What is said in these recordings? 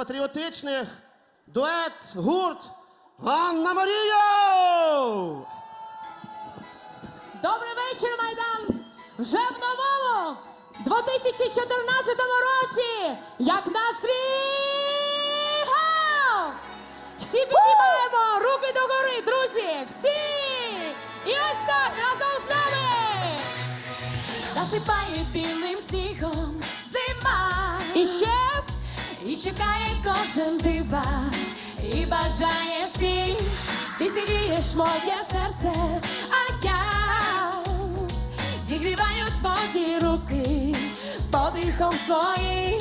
патріотичних дует, гурт Ганна Марія! Добрий вечір, Майдан! Вже в новому 2014 році, як настрій! Гав! Всі піднімаємо руки догори, друзі! Всі! І ось так разом з нами! Засипає білим снігом зима І ще і чекає кожен дива, і бажає всім, ти зігрієш моє серце, а я зігріваю твої руки подихом своїм.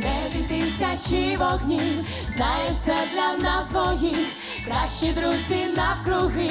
Небі тисячі вогнів, знаєш, це для нас двоїх кращі друзі навкруги.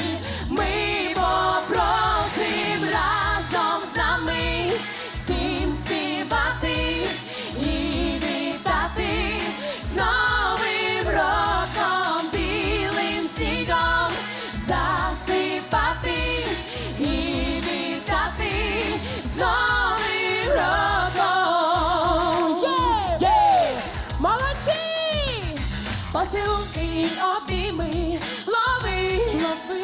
Поцілунки обійми, лови, лови,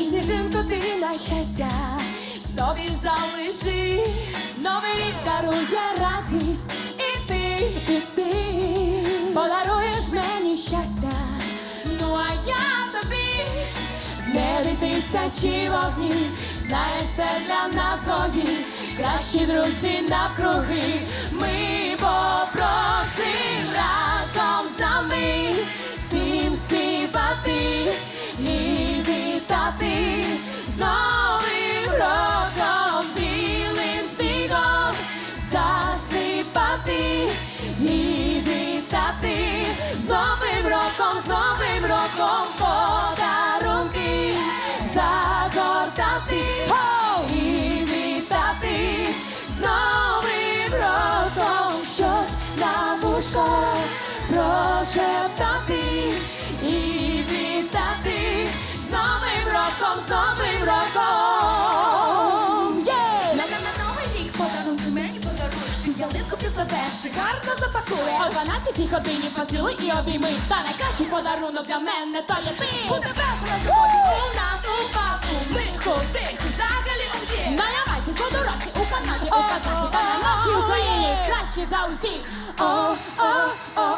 і сніжинку ти на щастя собі залиши. Новий рік дарує радість, і ти, і ти подаруєш мені щастя. Ну а я тобі небі тисячі вогнів, знаєш, це для нас двоїх кращі друзі навкруги. Ми попросим прошептати і вітати з новим роком, з новим роком. Є! На на новий рік подарунки мені подаруєш, ти ялинку підпливеш, гарно О запакуєш. 12 годині поцілуй і обійми. Та найкращий подарунок для мене то є ти. Буде весело сьогодні у нас у парку. Тихо, тихо, взагалі усі. Ямайці, по дорозі, у Канаді, у Казахі та на нашій Україні краще за усіх. oh, oh, oh.